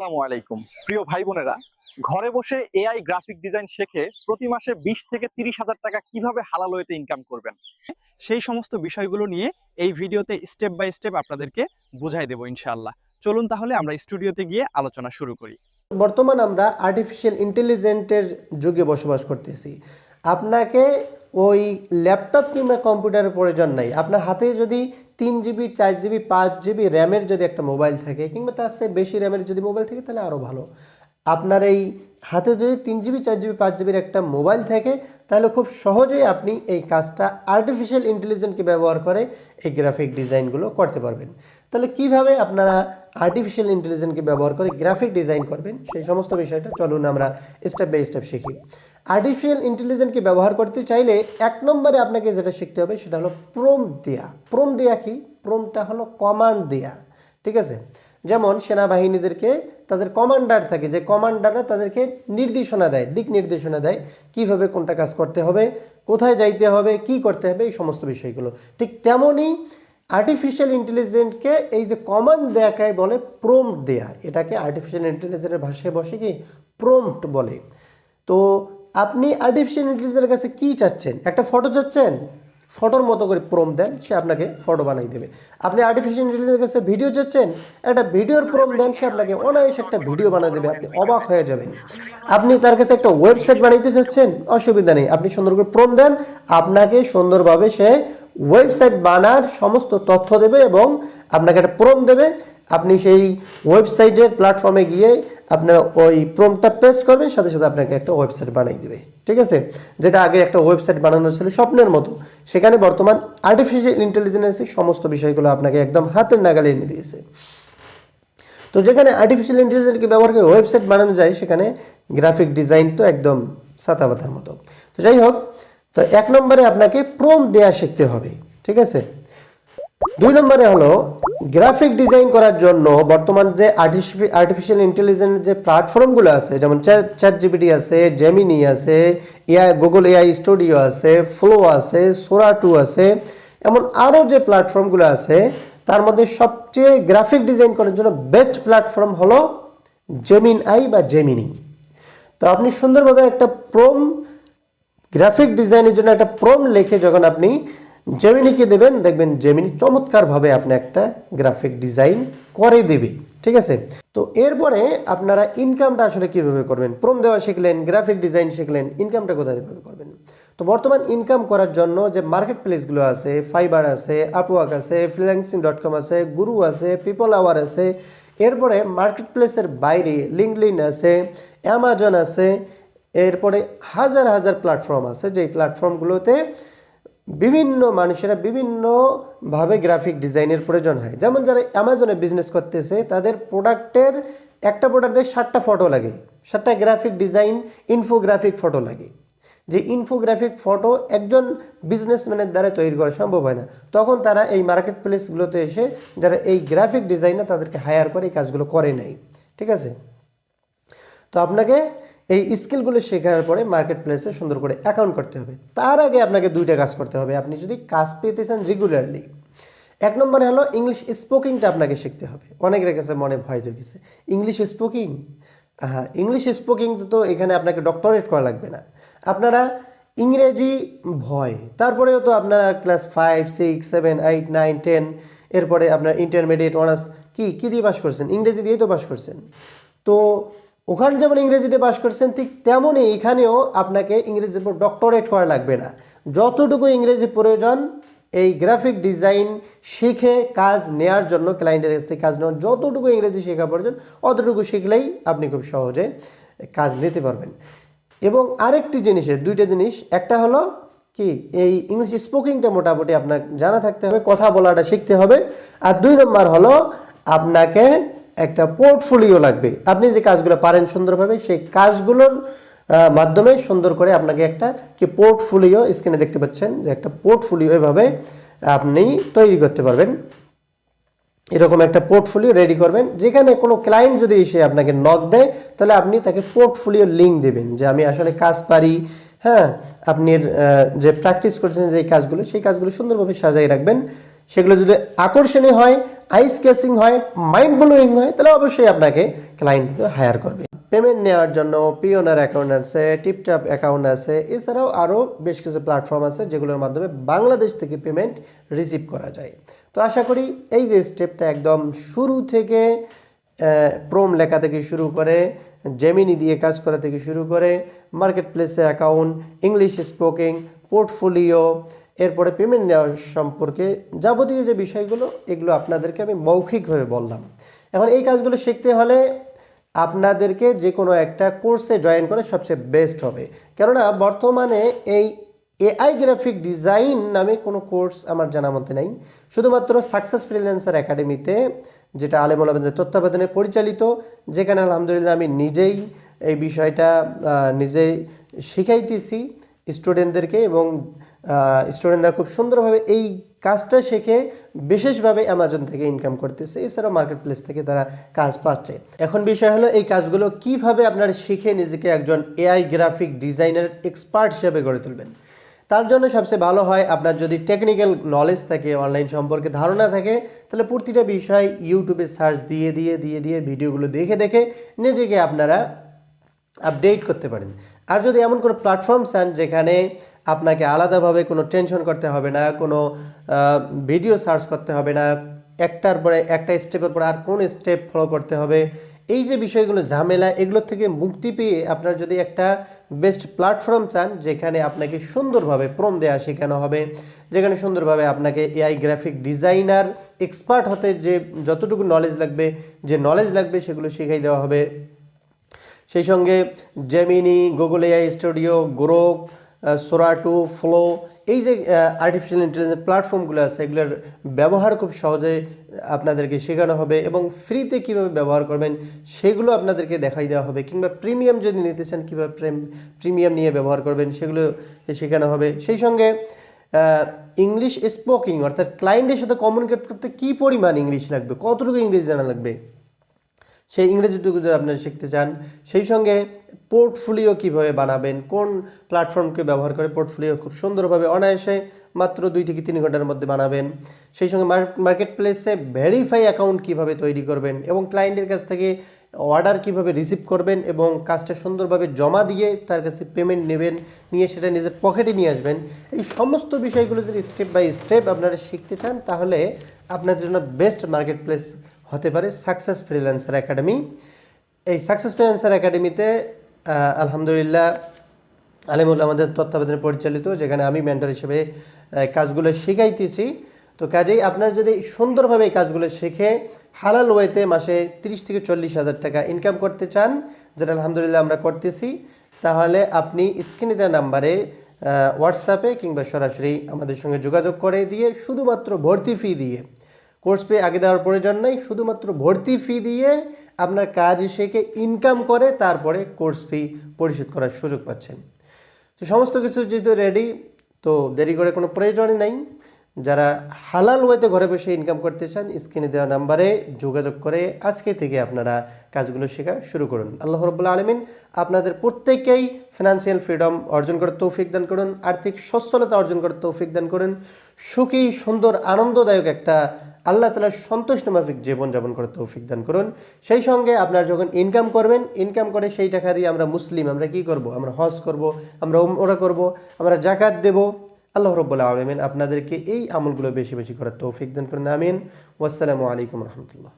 আসসালামু আলাইকুম। প্রিয় ভাই বোনেরা, ঘরে বসে এআই গ্রাফিক ডিজাইন শেখে প্রতি মাসে বিশ থেকে তিরিশ হাজার টাকা কীভাবে হালাল ওয়েতে ইনকাম করবেন? সেই সমস্ত বিষয়গুলো নিয়ে এই ভিডিওতে স্টেপ বাই স্টেপ আপনাদেরকে বুঝাই দেবো ইনশাআল্লাহ। চলুন তাহলে আমরা স্টুডিওতে গিয়ে আলোচনা শুরু করি। বর্তমান আমরা আর্টিফিশিয়াল ইন্টেলিজেন্টের যুগে বসবাস করতেছি। আপনাকে ওই ল্যাপটপ কিংবা কম্পিউটারের প্রয়োজন নাই। আপনার হাতে যদি তিন জিবি চার জিবি পাঁচ জিবি র্যামের যদি একটা মোবাইল থাকে, কিংবা তার চেয়ে বেশি র্যামের যদি মোবাইল থাকে, তাহলে আরও ভালো। আপনার এই হাতে যদি তিন জিবি চার জিবি পাঁচ জিবির একটা মোবাইল থাকে, তাহলে খুব সহজেই আপনি এই কাজটা আর্টিফিশিয়াল ইন্টেলিজেন্টকে ব্যবহার করে এই গ্রাফিক ডিজাইনগুলো করতে পারবেন। তাহলে কীভাবে আপনারা আর্টিফিশিয়াল ইন্টেলিজেন্সকে ব্যবহার করে গ্রাফিক ডিজাইন করবেন? সেই সমস্ত বিষয়টা চলুন আমরা স্টেপ বাই স্টেপ শিখি। আর্টিফিশিয়াল ইন্টেলিজেন্সকে ব্যবহার করতে চাইলে এক নম্বরে আপনাকে যেটা শিখতে হবে সেটা হলো প্রোম দেয়া। প্রোম দেয়া কি? প্রোমটা হলো কমান্ড দেয়া। ঠিক আছে? যেমন সেনাবাহিনীদেরকে তাদের কমান্ডার থাকে, যে কমান্ডাররা তাদেরকে নির্দেশনা দেয়, দিক নির্দেশনা দেয়, কীভাবে কোনটা কাজ করতে হবে, কোথায় যাইতে হবে, কি করতে হবে, এই সমস্ত বিষয়গুলো। ঠিক তেমনই আর্টিফিশিয়াল ইন্টেলিজেন্টকে এই যে কমান্ড দেয়াকে বলে প্রোম্পট দেয়া। এটাকে আর্টিফিশিয়াল ইন্টেলিজেন্টের ভাষায় বসে কি? প্রোম্পট বলে। তো আপনি আর্টিফিশিয়াল ইন্টেলিজেন্সের কাছে কী চাচ্ছেন? একটা ফটো চাচ্ছেন? ফটোর মতো করে প্রম দেন, সে আপনাকে ফটো বানাই দেবে। আপনি আর্টিফিশিয়াল ইন্টেলিজেন্সের কাছে ভিডিও চাচ্ছেন? একটা ভিডিওর প্রম দেন, সে আপনাকে অনায়াসে একটা ভিডিও বানিয়ে দেবে, আপনি অবাক হয়ে যাবেন। আপনি তার কাছে একটা ওয়েবসাইট বানাইতে চাচ্ছেন? অসুবিধা নেই, আপনি সুন্দর করে প্রম দেন, আপনাকে সুন্দরভাবে সে ওয়েবসাইট বানার সমস্ত তথ্য দেবে এবং আপনাকে একটা প্রোম দেবে। আপনি সেই ওয়েবসাইটের প্ল্যাটফর্মে গিয়ে আপনার ওই প্রোমটা পেস্ট করবেন সাথে সাথে আপনাকে একটা ওয়েবসাইট বানিয়ে দেবে। ঠিক আছে? যেটা আগে একটা ওয়েবসাইট বানানো ছিল স্বপ্নের মতো। সেখানে বর্তমান আর্টিফিশিয়াল ইন্টেলিজেন্সের সমস্ত বিষয়গুলো আপনাকে একদম হাতের নাগালে এনে দিয়েছে। তো যেখানে আর্টিফিশিয়াল ইন্টেলিজেন্সকে ব্যবহার করে ওয়েবসাইট বানানো যায়, সেখানে গ্রাফিক ডিজাইন তো একদম সাতাবাতার মতো। তো যাই হোক তো এক নম্বরে আপনাকে প্রোম দেয়া শিখতে হবে, ঠিক আছে? দুই নম্বরে হলো গ্রাফিক ডিজাইন করার জন্য বর্তমান যে আর্টিফিশিয়াল ইন্টেলিজেন্স যে প্ল্যাটফর্মগুলো আছে, যেমন চ্যাট জিপিটি আছে জেমিনি আছে এআই গুগল এআই স্টুডিও আছে ফ্লো আছে সোরা টু আছে, এমন আরও যে প্ল্যাটফর্মগুলো আছে, তার মধ্যে সবচেয়ে গ্রাফিক ডিজাইন করার জন্য বেস্ট প্ল্যাটফর্ম হলো জেমিন আই বা জেমিনি তো আপনি সুন্দরভাবে একটা প্রোম গ্রাফিক ডিজাইনের জন্য একটা প্রোম লেখে যখন আপনি জেমিনিকে দেবেন, দেখবেন জেমিনি চমৎকারভাবে আপনি একটা গ্রাফিক ডিজাইন করে দেবে। ঠিক আছে? তো এরপরে আপনারা ইনকামটা আসলে কীভাবে করবেন? প্রম দেওয়া শিখলেন গ্রাফিক ডিজাইন শিখলেন ইনকামটা কোথায় করবেন? তো বর্তমান ইনকাম করার জন্য যে মার্কেট প্লেসগুলো আছে ফাইবার আছে আপওয়ার্ক আছে ফ্রিল্যান্সিং ডট কম আছে গুরু আছে পিপল আওয়ার আছে, এরপরে মার্কেট প্লেসের বাইরে লিঙ্কলিন আছে অ্যামাজন আছে এরপরে হাজার হাজার প্ল্যাটফর্ম আছে, যেই প্ল্যাটফর্মগুলোতে বিভিন্ন মানুষেরা বিভিন্নভাবে গ্রাফিক ডিজাইনের প্রয়োজন হয়। যেমন যারা অ্যামাজনে বিজনেস করতেছে, তাদের প্রোডাক্টের একটা প্রোডাক্টের ষাটটা ফটো লাগে। ষাটটা গ্রাফিক ডিজাইন ইনফোগ্রাফিক ফটো লাগে। যে ইনফোগ্রাফিক ফটো একজন বিজনেসম্যানের দ্বারা তৈরি করা সম্ভব হয় না। তখন তারা এই মার্কেট প্লেসগুলোতে এসে যারা এই গ্রাফিক ডিজাইনার তাদেরকে হায়ার করে এই কাজগুলো করে নেয়। ঠিক আছে? তো আপনাকে এই স্কিলগুলো শেখার পরে মার্কেট প্লেসে সুন্দর করে অ্যাকাউন্ট করতে হবে। তার আগে আপনাকে দুইটা কাজ করতে হবে। আপনি যদি কাজ পেতে চান রেগুলারলি এক নম্বরে হলো ইংলিশ স্পোকিংটা আপনাকে শিখতে হবে। অনেকের কাছে মনে ভয় জেগেছে ইংলিশ স্পোকিং হ্যাঁ ইংলিশ স্পোকিং তো এখানে আপনাকে ডক্টরেট করা লাগবে না। আপনারা ইংরেজি ভয়, তারপরেও তো আপনারা class five six seven eight nine ten এরপরে আপনার ইন্টারমিডিয়েট অনার্স কি, কী দিয়ে পাস করছেন? ইংরেজি দিয়েই তো পাস করছেন। তো ওখানে যেমন ইংরেজিতে পাস করছেন, ঠিক তেমনই এখানেও আপনাকে ইংরেজির উপর ডক্টরেট করা লাগবে না। যতটুকু ইংরেজি প্রয়োজন, এই গ্রাফিক ডিজাইন শিখে কাজ নেয়ার জন্য ক্লায়েন্টের কাছ থেকে কাজ নেওয়ার যতটুকু ইংরেজি শেখা প্রয়োজন, অতটুকু শিখলেই আপনি খুব সহজে কাজ নিতে পারবেন। এবং আরেকটি জিনিসের দুইটা জিনিস, একটা হলো কি, এই ইংলিশ স্পোকিংটা মোটামুটি আপনার জানা থাকতে হবে, কথা বলাটা শিখতে হবে। আর দুই নম্বর হলো, আপনাকে একটা পোর্টফোলিও লাগবে। আপনি যে কাজগুলো পারেন সুন্দরভাবে, সেই কাজগুলোর মাধ্যমে সুন্দর করে আপনাকে একটা কি পোর্টফোলিও স্ক্রিনে দেখতে পাচ্ছেন যে একটা পোর্টফোলিও এভাবে আপনি তৈরি করতে পারবেন। এরকম একটা পোর্টফোলিও রেডি করবেন। যেখানে কোনো ক্লায়েন্ট যদি এসে আপনাকে নক দেয়, তাহলে আপনি তাকে পোর্টফোলিও লিঙ্ক দেবেন যে আমি আসলে কাজ পারি। হ্যাঁ আপনি যে প্র্যাকটিস করছেন যে কাজগুলো, সেই কাজগুলো সুন্দরভাবে সাজাই রাখবেন। সেগুলো যদি আকর্ষণীয় হয় আইস কেসিং হয় মাইন্ড ব্লোয়িং হয়, তাহলে অবশ্যই আপনাকে ক্লায়েন্ট হায়ার করবে। পেমেন্ট নেওয়ার জন্য পিওনার অ্যাকাউন্ট আছে টিপটপ অ্যাকাউন্ট আছে, এছাড়াও আরও বেশ কিছু প্ল্যাটফর্ম আছে যেগুলোর মাধ্যমে বাংলাদেশ থেকে পেমেন্ট রিসিভ করা যায়। তো আশা করি এই যে স্টেপটা একদম শুরু থেকে প্রোম লেখা থেকে শুরু করে জেমিনি দিয়ে কাজ করা থেকে শুরু করে মার্কেট প্লেসে অ্যাকাউন্ট ইংলিশ স্পোকিং পোর্টফোলিও এরপরে পেমেন্ট নেওয়া সম্পর্কে যাবতীয় যে বিষয়গুলো, এগুলো আপনাদেরকে আমি মৌখিকভাবে বললাম। এখন এই কাজগুলো শিখতে হলে আপনাদেরকে যে কোনো একটা কোর্সে জয়েন করে সবচেয়ে বেস্ট হবে। কেননা বর্তমানে এই এআই গ্রাফিক ডিজাইন নামে কোনো কোর্স আমার জানা মতে নেই। শুধুমাত্র সাকসেস ফ্রিল্যান্সার একাডেমিতে যেটা আলেম আলমের তত্ত্বাবধানে পরিচালিত, যেখানে আলহামদুলিল্লাহ আমি নিজেই এই বিষয়টা নিজেই শিখাইতেছি। স্টুডেন্টদেরকে এবং স্টুডেন্টরা খুব সুন্দরভাবে এই কাজটা শিখে, বিশেষভাবে অ্যামাজন থেকে ইনকাম করতেছে। এছাড়াও মার্কেট প্লেস থেকে তারা কাজ পাচ্ছে। এখন বিষয় হলো, এই কাজগুলো কীভাবে আপনারা শিখে নিজেকে একজন এআই গ্রাফিক ডিজাইনার এক্সপার্ট হিসেবে গড়ে তুলবেন? তার জন্য সবচেয়ে ভালো হয়, আপনার যদি টেকনিক্যাল নলেজ থাকে অনলাইন সম্পর্কে ধারণা থাকে, তাহলে প্রতিটা বিষয় ইউটিউবে সার্চ দিয়ে দিয়ে দিয়ে দিয়ে ভিডিওগুলো দেখে দেখে নিজেকে আপনারা আপডেট করতে পারেন। আর যদি এমন কোনো প্ল্যাটফর্ম চান যেখানে আপনাকে আলাদাভাবে কোনো টেনশন করতে হবে না, কোনো ভিডিও সার্চ করতে হবে না, একটার পরে একটা স্টেপের পরে আর কোন স্টেপ ফলো করতে হবে, এই যে বিষয়গুলো ঝামেলা, এগুলোর থেকে মুক্তি পেয়ে আপনার যদি একটা বেস্ট প্ল্যাটফর্ম চান যেখানে আপনাকে সুন্দরভাবে প্রম দেওয়া শেখানো হবে, যেখানে সুন্দরভাবে আপনাকে এআই গ্রাফিক ডিজাইনার এক্সপার্ট হতে যে যতটুকু নলেজ লাগবে, যে নলেজ লাগবে সেগুলো শিখাই দেওয়া হবে সেই সঙ্গে Gemini Google AI studio Grok Sora two flow এই যে আর্টিফিশিয়াল ইন্টেলিজেন্স প্ল্যাটফর্মগুলো আছে, এগুলোর ব্যবহার খুব সহজে আপনাদেরকে শেখানো হবে এবং ফ্রিতে কীভাবে ব্যবহার করবেন সেগুলো আপনাদেরকে দেখাই দেওয়া হবে, কিংবা প্রিমিয়াম যদি নিতে চান, কীভাবে প্রিমিয়াম নিয়ে ব্যবহার করবেন সেগুলো শেখানো হবে। সেই সঙ্গে ইংলিশ স্পোকিং অর্থাৎ ক্লায়েন্টের সাথে কমিউনিকেট করতে কী পরিমাণ ইংলিশ লাগবে? কতটুকু ইংলিশ জানা লাগবে? সেই ইংরেজিটুকু যদি আপনারা শিখতে চান, সেই সঙ্গে পোর্টফোলিও কীভাবে বানাবেন, কোন প্ল্যাটফর্মকে ব্যবহার করে পোর্টফোলিও খুব সুন্দরভাবে অনায়াসে মাত্র দুই থেকে তিন ঘণ্টার মধ্যে বানাবেন। সেই সঙ্গে মার্কেট প্লেসে ভেরিফাই অ্যাকাউন্ট কীভাবে তৈরি করবেন এবং ক্লায়েন্টের কাছ থেকে অর্ডার কীভাবে রিসিভ করবেন এবং কাজটা সুন্দরভাবে জমা দিয়ে তার কাছ থেকে পেমেন্ট নেবেন, নিয়ে সেটা নিজের পকেটে নিয়ে আসবেন। এই সমস্ত বিষয়গুলো যদি স্টেপ বাই স্টেপ আপনারা শিখতে চান, তাহলে আপনাদের জন্য বেস্ট মার্কেট প্লেস হতে পারে সাকসেস ফ্রিল্যান্সার একাডেমি এই সাকসেস ফ্রিল্যান্সার একাডেমিতে আলহামদুলিল্লাহ আলিমুল আমাদের তত্ত্বাবধানে পরিচালিত, যেখানে আমি মেন্টর হিসেবে কাজগুলো শেখাইতেছি। তো কাজেই আপনার যদি সুন্দরভাবে এই কাজগুলো শিখে, হালাল ওয়েতে মাসে তিরিশ থেকে চল্লিশ হাজার টাকা ইনকাম করতে চান, যেটা আলহামদুলিল্লাহ আমরা করতেছি, তাহলে আপনি স্ক্রিনে দেওয়া নাম্বারে হোয়াটসঅ্যাপে কিংবা সরাসরি আমাদের সঙ্গে যোগাযোগ করে দিয়ে শুধুমাত্র ভর্তি ফি দিয়ে কোর্স ফি আগে দেওয়ার প্রয়োজন নাই, শুধুমাত্র ভর্তি ফি দিয়ে আপনার কাজ শেখে ইনকাম করে, তারপরে কোর্স ফি পরিশোধ করার সুযোগ পাচ্ছেন। তো সমস্ত কিছু যেহেতু রেডি তো দেরি করে কোনো প্রয়োজনই নাই। যারা হালাল ওয়েতে ঘরে বসে ইনকাম করতে চান, স্ক্রিনে দেওয়া নাম্বারে যোগাযোগ করে আজকে থেকে আপনারা কাজগুলো শেখা শুরু করুন। আল্লাহ রবুল্লা আলমিন আপনাদের প্রত্যেকেই ফিনান্সিয়াল ফ্রিডম অর্জন করার তৌফিক দান করুন, আর্থিক সচ্ছলতা অর্জন করার তৌফিক দান করুন, সুখী, সুন্দর, আনন্দদায়ক একটা আল্লাহ তালা সন্তুষ্ট মাফিক জীবনযাপন করে তৌফিক দান করুন। সেই সঙ্গে আপনারা যখন ইনকাম করবেন ইনকাম করে সেই টাকা দিয়ে আমরা মুসলিম, আমরা কি করব? আমরা হজ করব, আমরা ওরা করব, আমরা জাকাত দেব আল্লাহ রব্বুল্লা আলমিন আপনাদেরকে এই আমলগুলো বেশি বেশি করার তৌফিক দান করেন, আমিন। ওয়াসালামু আলাইকুম রহমতুল্লাহ।